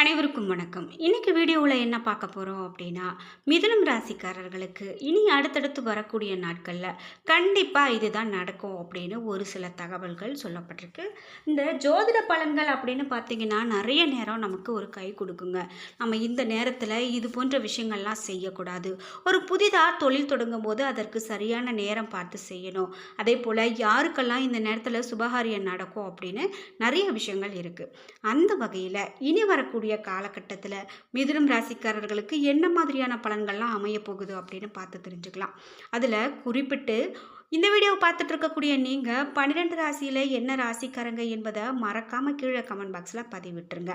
அனைவருக்கும் வணக்கம். இன்றைக்கி வீடியோவில் என்ன பார்க்க போகிறோம் அப்படின்னா மிதுனம் ராசிக்காரர்களுக்கு இனி அடுத்தடுத்து வரக்கூடிய நாட்களில் கண்டிப்பாக இதுதான் நடக்கும் அப்படின்னு ஒரு சில தகவல்கள் சொல்லப்பட்டிருக்கு. இந்த ஜோதிட பலன்கள் அப்படின்னு பார்த்தீங்கன்னா நிறைய நேரம் நமக்கு ஒரு கை கொடுக்குங்க. நம்ம இந்த நேரத்தில் இது போன்ற விஷயங்கள்லாம் செய்யக்கூடாது. ஒரு புதிதாக தொழில் தொடங்கும் போது அதற்கு சரியான நேரம் பார்த்து செய்யணும். அதே போல் யாருக்கெல்லாம் இந்த நேரத்தில் சுபகாரியம் நடக்கும் அப்படின்னு நிறைய விஷயங்கள் இருக்குது அந்த வகையில் இனி வரக்கூடிய காலகட்டத்தில் மிதுனம் ராசிக்காரர்களுக்கு என்ன மாதிரியான பலன்கள்லாம் அமைய போகுது அப்படின்னு பார்த்து தெரிஞ்சுக்கலாம். அதில் குறிப்பிட்டு இந்த வீடியோவை பார்த்துட்டு இருக்கக்கூடிய நீங்கள் பன்னிரெண்டு ராசியில் என்ன ராசிக்காரங்க என்பதை மறக்காமல் கீழே கமெண்ட் பாக்ஸில் பதிவிட்டுருங்க.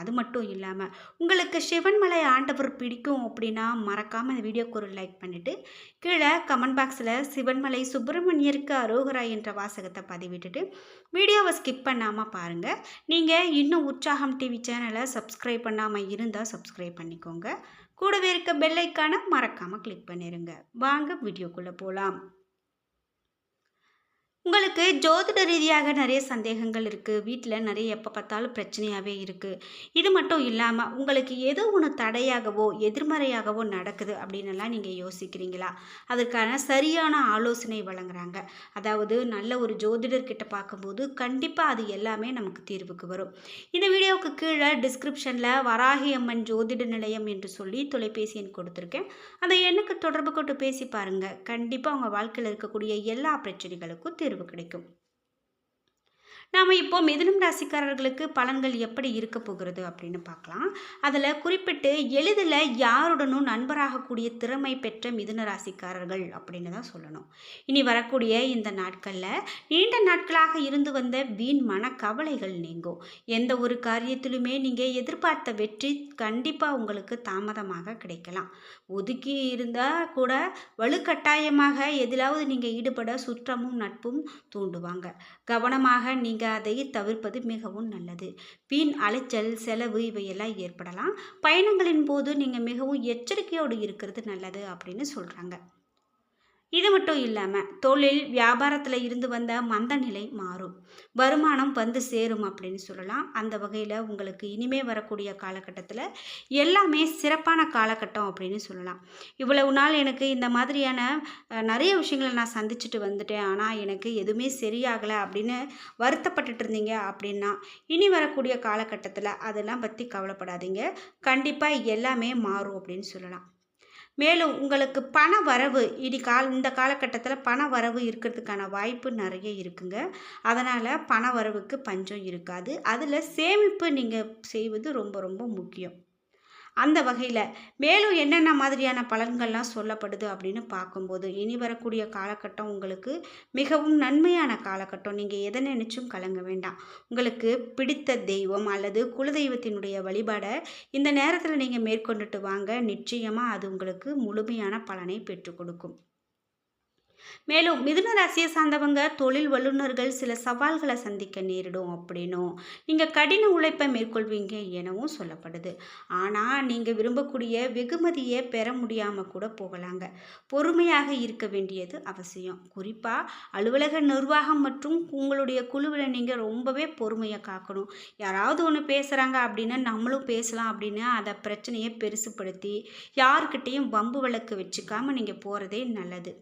அது மட்டும் இல்லாமல் உங்களுக்கு சிவன்மலை ஆண்டவர் பிடிக்கும் அப்படின்னா மறக்காமல் இந்த வீடியோக்கு ஒரு லைக் பண்ணிவிட்டு கீழே கமெண்ட் பாக்ஸில் சிவன்மலை சுப்பிரமணியருக்கு அரோகரா என்ற வாசகத்தை பதிவிட்டுட்டு வீடியோவை ஸ்கிப் பண்ணாமல் பாருங்கள் நீங்கள் இன்னும் உற்சாகம் டிவி சேனலை சப்ஸ்கிரைப் பண்ணாமல் இருந்தால் சப்ஸ்கிரைப் பண்ணிக்கோங்க. கூடவே இருக்க பெல்லைக்கான மறக்காமல் கிளிக் பண்ணிடுங்க வாங்க வீடியோக்குள்ளே போகலாம் உங்களுக்கு ஜோதிட ரீதியாக நிறைய சந்தேகங்கள் இருக்குது வீட்டில் நிறைய எப்போ பார்த்தாலும் பிரச்சனையாகவே இருக்குது இது மட்டும் இல்லாமல் உங்களுக்கு ஏதோ ஒன்று தடையாகவோ எதிர்மறையாகவோ நடக்குது அப்படின்னுலாம் நீங்கள் யோசிக்கிறீங்களா? அதற்கான சரியான ஆலோசனை வழங்குறாங்க. அதாவது நல்ல ஒரு ஜோதிடர்கிட்ட பார்க்கும்போது கண்டிப்பாக அது எல்லாமே நமக்கு தீர்வுக்கு வரும். இந்த வீடியோவுக்கு கீழே டிஸ்கிரிப்ஷனில் வராகி அம்மன் ஜோதிட நிலையம் என்று சொல்லி தொலைபேசி எண் கொடுத்துருக்கேன். அந்த எண்ணுக்கு தொடர்பு கொண்டு பேசி பாருங்கள் கண்டிப்பாக உங்கள் வாழ்க்கையில் இருக்கக்கூடிய எல்லா பிரச்சனைகளுக்கும் தீர்வு தீர்வு கிடைக்கும். நாம் இப்போ மிதுனம் ராசிக்காரர்களுக்கு பலன்கள் எப்படி இருக்க போகிறது அப்படின்னு பார்க்கலாம். அதில் குறிப்பிட்டு எளிதில் யாருடனும் நண்பராகக்கூடிய திறமை பெற்ற மிதுன ராசிக்காரர்கள் அப்படின்னு தான் சொல்லணும். இனி வரக்கூடிய இந்த நாட்களில் நீண்ட நாட்களாக இருந்து வந்த வீண் மன கவலைகள் நீங்கும். எந்த ஒரு காரியத்திலுமே நீங்கள் எதிர்பார்த்த வெற்றி கண்டிப்பாக உங்களுக்கு தாமதமாக கிடைக்கலாம். ஒதுக்கி இருந்தால் கூட வலுக்கட்டாயமாக எதிலாவது நீங்கள் ஈடுபட சுற்றமும் நட்பும் தூண்டுவாங்க. கவனமாக நீங்கள் அதை தவிர்ப்பது மிகவும் நல்லது. வீண் அலைச்சல் செலவு இவையெல்லாம் ஏற்படலாம். பயணங்களின் போது நீங்கள் மிகவும் எச்சரிக்கையோடு இருக்கிறது நல்லது அப்படின்னு சொல்கிறாங்க இது மட்டும் இல்லாமல் தொழில் வியாபாரத்தில் இருந்து வந்த மந்த நிலை மாறும். வருமானம் வந்து சேரும் அப்படின்னு சொல்லலாம். அந்த வகையில் உங்களுக்கு இனிமே வரக்கூடிய காலகட்டத்தில் எல்லாமே சிறப்பான காலகட்டம் அப்படின்னு சொல்லலாம். இவ்வளவு நாள் எனக்கு இந்த மாதிரியான நிறைய விஷயங்களை நான் சந்திச்சுட்டு வந்துட்டேன். ஆனால் எனக்கு எதுவுமே சரியாகலை அப்படின்னு வருத்தப்பட்டுட்டு இருந்தீங்க அப்படின்னா இனி வரக்கூடிய காலகட்டத்தில் அதெல்லாம் பற்றி கவலைப்படாதீங்க. கண்டிப்பாக எல்லாமே மாறும் அப்படின்னு சொல்லலாம். மேலும் உங்களுக்கு பண வரவு இடி கால் இந்த காலகட்டத்தில் பண வரவு இருக்கிறதுக்கான வாய்ப்பு நிறைய இருக்குங்க. அதனால் பண வரவுக்கு பஞ்சம் இருக்காது. அதில் சேமிப்பு நீங்கள் செய்வது ரொம்ப ரொம்ப முக்கியம். அந்த வகையில் மேலும் என்னென்ன மாதிரியான பலன்கள்லாம் சொல்லப்படுது அப்படின்னு பார்க்கும்போது இனி வரக்கூடிய காலகட்டம் உங்களுக்கு மிகவும் நன்மையான காலகட்டம். நீங்கள் எதை நினைச்சும் கலங்க வேண்டாம். உங்களுக்கு பிடித்த தெய்வம் அல்லது குலதெய்வத்தினுடைய வழிபாடை இந்த நேரத்தில் நீங்கள் மேற்கொண்டுட்டு வாங்க. நிச்சயமாக அது உங்களுக்கு முழுமையான பலனை பெற்றுக் கொடுக்கும். மேலும் மிதுன ராசியை சார்ந்தவங்க தொழில் வல்லுநர்கள் சில சவால்களை சந்திக்க நேரிடும் அப்படின்னும். நீங்கள் கடின உழைப்பை மேற்கொள்வீங்க எனவும் சொல்லப்படுது. ஆனால் நீங்கள் விரும்பக்கூடிய வெகுமதியை பெற முடியாமல் கூட போகலாங்க. பொறுமையாக இருக்க வேண்டியது அவசியம். குறிப்பாக அலுவலக நிர்வாகம் மற்றும் உங்களுடைய குழுவில் நீங்கள் ரொம்பவே பொறுமையை காக்கணும். யாராவது ஒன்று பேசுகிறாங்க அப்படின்னா நம்மளும் பேசலாம் அப்படின்னு அதை பிரச்சனையை பெருசுப்படுத்தி யாருக்கிட்டேயும் வம்பு வழக்கு வச்சுக்காமல் நீங்கள் போகிறதே நல்லது.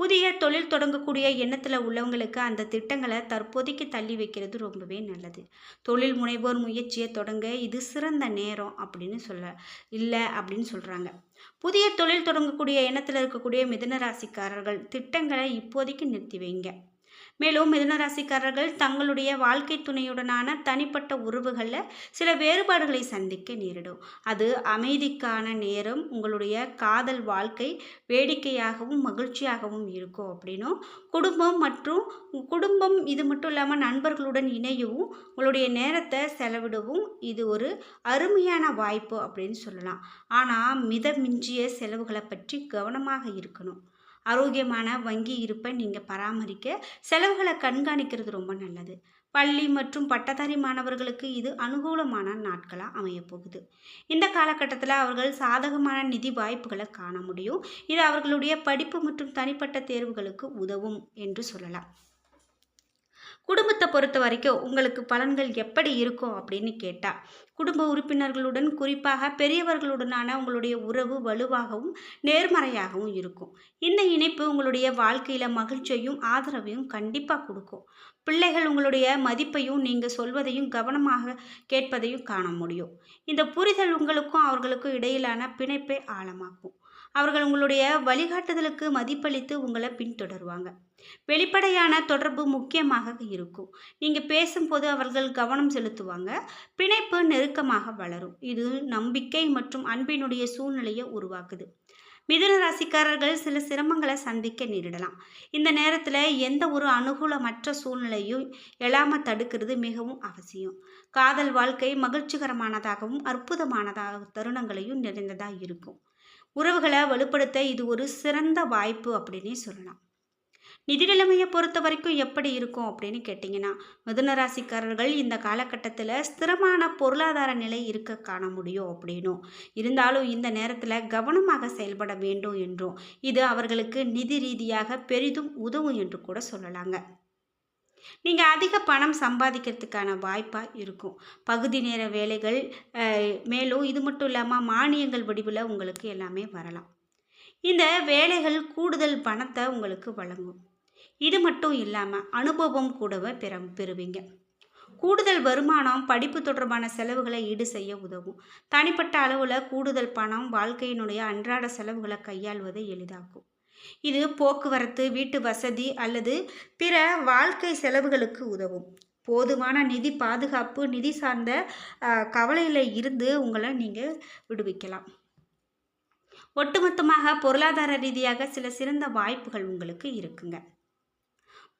புதிய தொழில் தொடங்கக்கூடிய எண்ணத்தில் உள்ளவங்களுக்கு அந்த திட்டங்களை தற்போதைக்கு தள்ளி வைக்கிறது ரொம்பவே நல்லது. தொழில் முனைவோர் முயற்சியை தொடங்க இது சிறந்த நேரம் அப்படின்னு சொல்ல இல்லை அப்படின்னு சொல்கிறாங்க புதிய தொழில் தொடங்கக்கூடிய எண்ணத்தில் இருக்கக்கூடிய மிதுன ராசிக்காரர்கள் திட்டங்களை இப்போதைக்கு நிறுத்தி வைங்க. மேலும் மிதுனராசிக்காரர்கள் தங்களுடைய வாழ்க்கை துணையுடனான தனிப்பட்ட உறவுகளில் சில வேறுபாடுகளை சந்திக்க நேரிடும். அது அமைதிக்கான நேரம் உங்களுடைய காதல் வாழ்க்கை வேடிக்கையாகவும் மகிழ்ச்சியாகவும் இருக்கும் அப்படின்னும் குடும்பம் மற்றும் குடும்பம் இது மட்டும் இல்லாமல் நண்பர்களுடன் இணையவும் உங்களுடைய நேரத்தை செலவிடவும் இது ஒரு அருமையான வாய்ப்பு அப்படின்னு சொல்லலாம். ஆனால் மித மிஞ்சிய செலவுகளை பற்றி கவனமாக இருக்கணும். ஆரோக்கியமான வங்கி இருப்பை நீங்கள் பராமரிக்க செலவுகளை கண்காணிக்கிறது ரொம்ப நல்லது. பள்ளி மற்றும் பட்டதாரி மாணவர்களுக்கு இது அனுகூலமான நாட்களாக அமையப்போகுது. இந்த காலகட்டத்தில் அவர்கள் சாதகமான நிதி வாய்ப்புகளை காண முடியும். இது அவர்களுடைய படிப்பு மற்றும் தனிப்பட்ட தேர்வுகளுக்கு உதவும் என்று சொல்லலாம். குடும்பத்தை பொறுத்த வரைக்கும் உங்களுக்கு பலன்கள் எப்படி இருக்கும் அப்படின்னு கேட்டால் குடும்ப உறுப்பினர்களுடன் குறிப்பாக பெரியவர்களுடனான உங்களுடைய உறவு வலுவாகவும் நேர்மறையாகவும் இருக்கும். இந்த இணைப்பு உங்களுடைய வாழ்க்கையில் மகிழ்ச்சியையும் ஆதரவையும் கண்டிப்பாக கொடுக்கும். பிள்ளைகள் உங்களுடைய மதிப்பையும் நீங்கள் சொல்வதையும் கவனமாக கேட்பதையும் காண முடியும். இந்த புரிதல் உங்களுக்கும் அவர்களுக்கும் இடையிலான பிணைப்பை ஆழமாக்கும். அவர்கள் உங்களுடைய வழிகாட்டுதலுக்கு மதிப்பளித்து உங்களை பின்தொடருவாங்க. வெளிப்படையான தொடர்பு முக்கியமாக இருக்கும். நீங்கள் பேசும்போது அவர்கள் கவனம் செலுத்துவாங்க. பிணைப்பு நெருக்கமாக வளரும். இது நம்பிக்கை மற்றும் அன்பினுடைய சூழ்நிலையை உருவாக்குது. மிதுன ராசிக்காரர்கள் சில சிரமங்களை சந்திக்க நேரிடலாம். இந்த நேரத்தில் எந்த ஒரு அனுகூலமற்ற சூழ்நிலையும் எழாமல் தடுக்கிறது மிகவும் அவசியம். காதல் வாழ்க்கை மகிழ்ச்சிகரமானதாகவும் அற்புதமானதாக தருணங்களையும் நிறைந்ததாக இருக்கும். உறவுகளை வலுப்படுத்த இது ஒரு சிறந்த வாய்ப்பு அப்படின்னே சொல்லலாம். நிதி நிலைமையை பொறுத்த வரைக்கும் எப்படி இருக்கும் அப்படின்னு கேட்டிங்கன்னா மிதுன ராசிக்காரர்கள் இந்த காலகட்டத்தில் ஸ்திரமான பொருளாதார நிலை இருக்க காண முடியும் அப்படின்னும். இருந்தாலும் இந்த நேரத்தில் கவனமாக செயல்பட வேண்டும் என்றும் இது அவர்களுக்கு நிதி ரீதியாக பெரிதும் உதவும் என்று கூட சொல்லலாங்க. நீங்கள் அதிக பணம் சம்பாதிக்கிறதுக்கான வாய்ப்பாக இருக்கும். பகுதி நேர வேலைகள் மேலும் இது மட்டும் இல்லாமல் மானியங்கள் வடிவில் உங்களுக்கு எல்லாமே வரலாம். இந்த வேலைகள் கூடுதல் பணத்தை உங்களுக்கு வழங்கும். இது மட்டும் இல்லாமல் அனுபவம் கூடவே பெற பெறுவீங்க. கூடுதல் வருமானம் படிப்பு தொடர்பான செலவுகளை ஈடு செய்ய உதவும். தனிப்பட்ட அளவில் கூடுதல் பணம் வாழ்க்கையினுடைய அன்றாட செலவுகளை கையாள்வதை எளிதாக்கும். இது போக்குவரத்து வீட்டு வசதி அல்லது பிற வாழ்க்கை செலவுகளுக்கு உதவும். போதுமான நிதி பாதுகாப்பு நிதி சார்ந்த கவலையில் இருந்து உங்களை நீங்கள் விடுவிக்கலாம். ஒட்டுமொத்தமாக பொருளாதார ரீதியாக சில சிறந்த வாய்ப்புகள் உங்களுக்கு இருக்குங்க.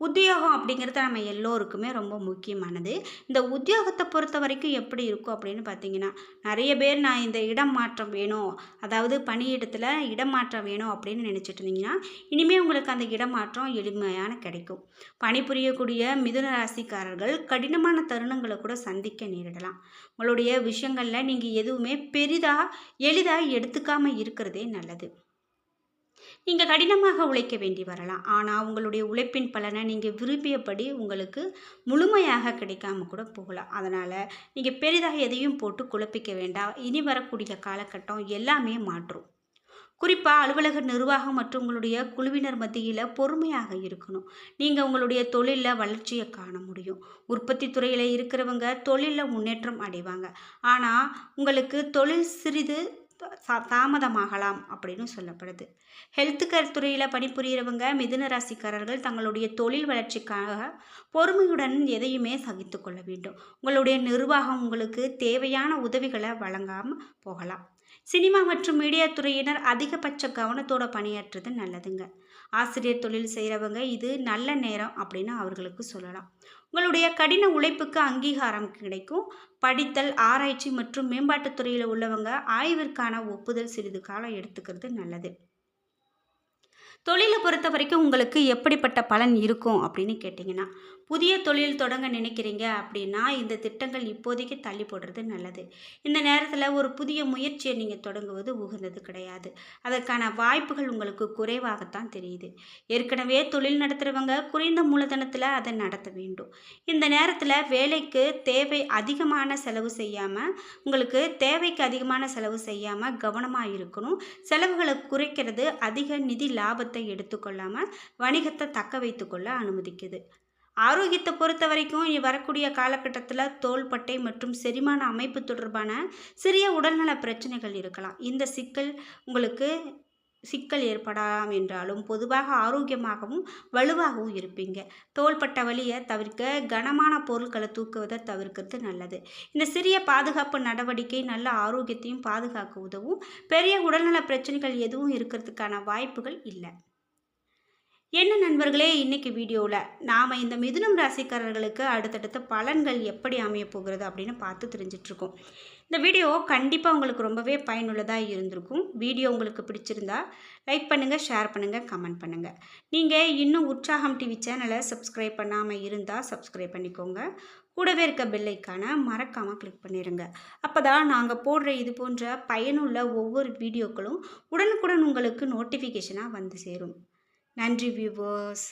உத்தியோகம் அப்படிங்கிறது நம்ம எல்லோருக்குமே ரொம்ப முக்கியமானது. இந்த உத்தியோகத்தை பொறுத்த வரைக்கும் எப்படி இருக்கும் அப்படின்னு பார்த்தீங்கன்னா நிறைய பேர் நான் இந்த இடம் மாற்றம் வேணும் அதாவது பணியிடத்தில் இடம் மாற்றம் வேணும் அப்படின்னு நினச்சிட்டு இருந்தீங்கன்னா இனிமேல் உங்களுக்கு அந்த இடமாற்றம் எளிமையான கிடைக்கும். பணிபுரியக்கூடிய மிதுன ராசிக்காரர்கள் கடினமான தருணங்களை கூட சந்திக்க நேரிடலாம். உங்களுடைய விஷயங்களில் நீங்கள் எதுவுமே பெரிதாக எளிதாக எடுத்துக்காமல் இருக்கிறதே நல்லது. நீங்கள் கடினமாக உழைக்க வேண்டி வரலாம். ஆனால் உங்களுடைய உழைப்பின் பலனை நீங்கள் விரும்பியபடி உங்களுக்கு முழுமையாக கிடைக்காம கூட போகலாம். அதனால் நீங்கள் பெரிதாக எதையும் போட்டு குழப்பிக்க வேண்டாம். இனி வரக்கூடிய காலகட்டம் எல்லாமே மாற்றும். குறிப்பாக அலுவலக நிர்வாகம் மற்றும் உங்களுடைய குழுவினர் மத்தியில் பொறுமையாக இருக்கணும். நீங்கள் உங்களுடைய தொழிலில் வளர்ச்சியை காண முடியும். உற்பத்தி துறையில் இருக்கிறவங்க தொழிலில் முன்னேற்றம் அடைவாங்க. ஆனால் உங்களுக்கு தொழில் சிறிது தாமதமாகலாம் அப்படின்னு சொல்லப்படுது. ஹெல்த் கேர் துறையில் பணிபுரியறவங்க மிதுன ராசிக்காரர்கள் தங்களுடைய தொழில் வளர்ச்சிக்காக பொறுமையுடன் எதையுமே சகித்து கொள்ள வேண்டும். உங்களுடைய நிர்வாகம் உங்களுக்கு தேவையான உதவிகளை வழங்காமல் போகலாம். சினிமா மற்றும் மீடியா துறையினர் அதிகபட்ச கவனத்தோட பணியாற்றுறது நல்லதுங்க. ஆசிரியர் தொழில் செய்கிறவங்க இது நல்ல நேரம் அப்படின்னு அவர்களுக்கு சொல்லலாம். உங்களுடைய கடின உழைப்புக்கு அங்கீகாரம் கிடைக்கும். படித்தல் ஆராய்ச்சி மற்றும் மேம்பாட்டுத் துறையில் உள்ளவங்க ஆய்விற்கான ஒப்புதல் சிறிது காலம் எடுத்துக்கிறது நல்லது. தொழிலை பொறுத்த வரைக்கும் உங்களுக்கு எப்படிப்பட்ட பலன் இருக்கும் அப்படின்னு கேட்டிங்கன்னா புதிய தொழில் தொடங்க நினைக்கிறீங்க அப்படின்னா இந்த திட்டங்கள் இப்போதைக்கு தள்ளி போடுறது நல்லது. இந்த நேரத்தில் ஒரு புதிய முயற்சியை நீங்கள் தொடங்குவது உகந்தது கிடையாது. அதற்கான வாய்ப்புகள் உங்களுக்கு குறைவாகத்தான் தெரியுது. ஏற்கனவே தொழில் நடத்துகிறவங்க குறைந்த மூலதனத்தில் அதை நடத்த வேண்டும். இந்த நேரத்தில் வேலைக்கு தேவை அதிகமான செலவு செய்யாமல் உங்களுக்கு தேவைக்கு அதிகமான செலவு செய்யாமல் கவனமாக இருக்கணும். செலவுகளை குறைக்கிறது அதிக நிதி லாபத்தை எடுத்துக்கொள்ளாமல் வணிகத்தை தக்க வைத்துக்கொள்ள அனுமதிக்குது. ஆரோக்கியத்தை பொறுத்த வரைக்கும் வரக்கூடிய காலகட்டத்தில் தோள்பட்டை மற்றும் செரிமான அமைப்பு தொடர்பான சிறிய உடல்நல பிரச்சனைகள் இருக்கலாம். இந்த சிக்கல் உங்களுக்கு சிக்கல் ஏற்படலாம் என்றாலும் பொதுவாக ஆரோக்கியமாகவும் வலுவாகவும் இருப்பீங்க. தோள்பட்ட வழியை தவிர்க்க கனமான பொருட்களை தூக்குவதை தவிர்க்கிறது நல்லது. இந்த சிறிய பாதுகாப்பு நடவடிக்கை நல்ல ஆரோக்கியத்தையும் பாதுகாக்க உதவும். பெரிய உடல்நல பிரச்சனைகள் எதுவும் இருக்கிறதுக்கான வாய்ப்புகள் இல்லை. என்ன நண்பர்களே இன்றைக்கி வீடியோவில் நாம் இந்த மிதுனம் ராசிக்காரர்களுக்கு அடுத்தடுத்த பலன்கள் எப்படி அமைய போகிறது அப்படின்னு பார்த்து தெரிஞ்சிட்ருக்கோம். இந்த வீடியோ கண்டிப்பாக உங்களுக்கு ரொம்பவே பயனுள்ளதாக இருந்திருக்கும். வீடியோ உங்களுக்கு பிடிச்சிருந்தா லைக் பண்ணுங்கள் ஷேர் பண்ணுங்கள் கமெண்ட் பண்ணுங்கள் நீங்கள் இன்னும் உற்சாகம் டிவி சேனலை சப்ஸ்கிரைப் பண்ணாமல் இருந்தால் சப்ஸ்கிரைப் பண்ணிக்கோங்க. கூடவே இருக்க பெல்லைக்கான மறக்காமல் கிளிக் பண்ணிடுங்க அப்போ தான் நாங்கள் போடுற இது போன்ற பயனுள்ள ஒவ்வொரு வீடியோக்களும் உடனுக்குடன் உங்களுக்கு நோட்டிஃபிகேஷனாக வந்து சேரும். நன்றி வியூவர்ஸ்